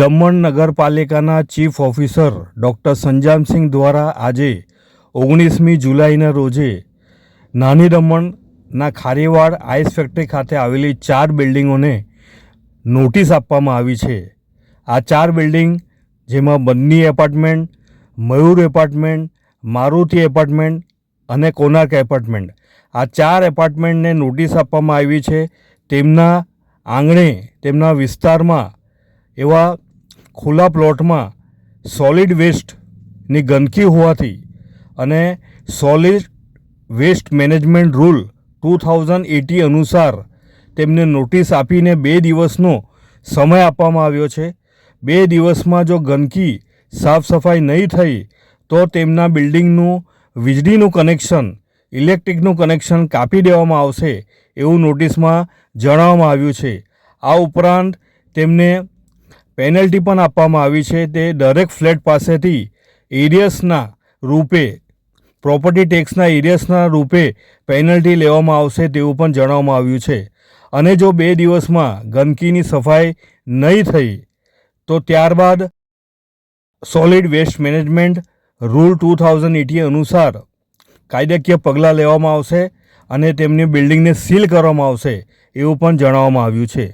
દમણ નગરપાલિકાના chief officer doctor સંજામસિંહ દ્વારા આજે ઓગણીસમી જુલાઈના રોજે નાની દમણના ખારીવાડ આઈસ ફેક્ટરી ખાતે આવેલી ચાર બિલ્ડિંગોને નોટિસ આપવામાં આવી છે. આ ચાર બિલ્ડિંગ જેમાં Banni apartment, Mayur apartment, Maruti apartment અને કોનાર્ક એપાર્ટમેન્ટ. આ ચાર એપાર્ટમેન્ટને નોટિસ આપવામાં આવી છે. તેમના આંગણે તેમના વિસ્તારમાં એવા ખુલ્લા પ્લોટમાં સોલિડ વેસ્ટની ગંદકી હોવાથી અને solid waste management rule two thousand eighty અનુસાર તેમને નોટિસ આપીને બે દિવસનો સમય આપવામાં આવ્યો છે. બે દિવસમાં જો ગંદકી સાફ સફાઈ નહીં થઈ, તો તેમના બિલ્ડિંગનું, વીજળીનું કનેક્શન ઇલેક્ટ્રિકનું કનેક્શન કાપી દેવામાં આવશે એવું નોટિસમાં જણાવવામાં આવ્યું છે. આ ઉપરાંત તેમને પેનલ્ટી પણ આપવામાં આવી છે. તે દરેક ફ્લેટ પાસેથી એરિયસના રૂપે, પ્રોપર્ટી ટેક્સના એરિયસના રૂપે પેનલ્ટી લેવામાં આવશે તેવું પણ જણાવવામાં આવ્યું છે. અને જો બે દિવસમાં ગંદકીની સફાઈ નહીં થઈ, તો ત્યારબાદ solid waste management rule two thousand eighty અનુસાર કાયદાકીય પગલાં લેવામાં આવશે અને તેમની બિલ્ડિંગને સીલ કરવામાં આવશે એવું પણ જણાવવામાં આવ્યું છે.